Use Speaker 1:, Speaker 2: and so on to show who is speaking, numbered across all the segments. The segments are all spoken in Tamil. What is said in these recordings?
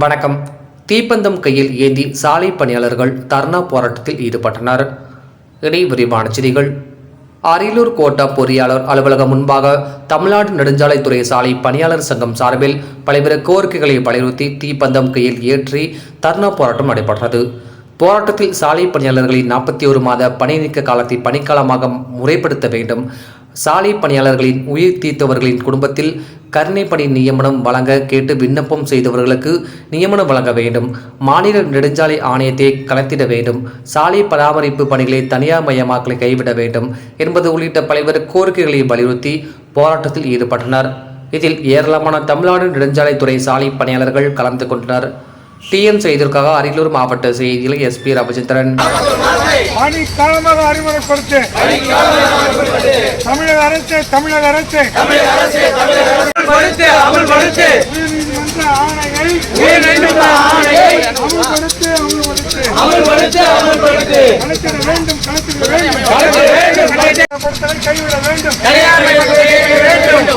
Speaker 1: வணக்கம். தீப்பந்தம் கையில் ஏந்தி சாலை பணியாளர்கள் தர்ணா போராட்டத்தில் ஈடுபட்டனர். இனி விரிவான செய்திகள். அரியலூர் கோட்டா பொறியாளர் அலுவலகம் முன்பாக தமிழ்நாடு நெடுஞ்சாலைத்துறை சாலை பணியாளர் சங்கம் சார்பில் பல்வேறு கோரிக்கைகளை வலியுறுத்தி தீப்பந்தம் கையில் ஏற்றி தர்ணா போராட்டம் நடைபெற்றது. போராட்டத்தில் சாலை பணியாளர்களின் நாற்பத்தி ஒரு மாத பணி நீக்க காலத்தை பணிக்காலமாக முறைப்படுத்த வேண்டும். சாலை பணியாளர்களின் உயிர் தீர்த்தவர்களின் குடும்பத்தில் கருணை பணி நியமனம் வழங்க கேட்டு விண்ணப்பம் செய்தவர்களுக்கு நியமனம் வழங்க வேண்டும். மாநில நெடுஞ்சாலை ஆணையத்தை கலத்திட வேண்டும். சாலை பராமரிப்பு பணிகளை தனியார் மயமாக்கலை கைவிட வேண்டும் என்பது உள்ளிட்ட பல்வேறு கோரிக்கைகளை வலியுறுத்தி போராட்டத்தில் ஈடுபட்டனர். இதில் ஏராளமான தமிழ்நாடு நெடுஞ்சாலைத்துறை சாலை பணியாளர்கள் கலந்து கொண்டனர். டிஎன் செய்திற்காக அரியலூர் மாவட்ட செய்தியில் எஸ்பி ரவிச்சந்திரன்.
Speaker 2: பணி காலமாக அறிமுகப்படுத்து. தமிழக அரசு தமிழக அரசு.
Speaker 3: அமல்படுத்து.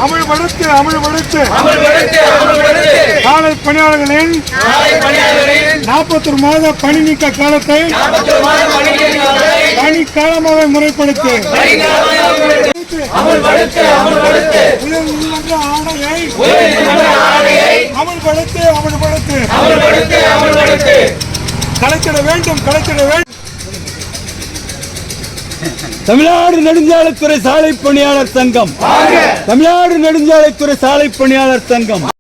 Speaker 3: அமல்படுத்து
Speaker 2: அமல்படுத்து. சாலை பணியாளர்களின் நாற்பத்தொரு மாத பணி நீக்க காலத்தை பணி காலமாக முறைப்படுத்து.
Speaker 3: அமல்படுத்து அமல்படுத்து.
Speaker 2: அமல்படுத்து வேண்டும் வேண்டும்.
Speaker 4: தமிழ்நாடு நெடுஞ்சாலைத்துறை சாலை பணியாளர் சங்கம். தமிழ்நாடு நெடுஞ்சாலைத்துறை சாலை பணியாளர் சங்கம்.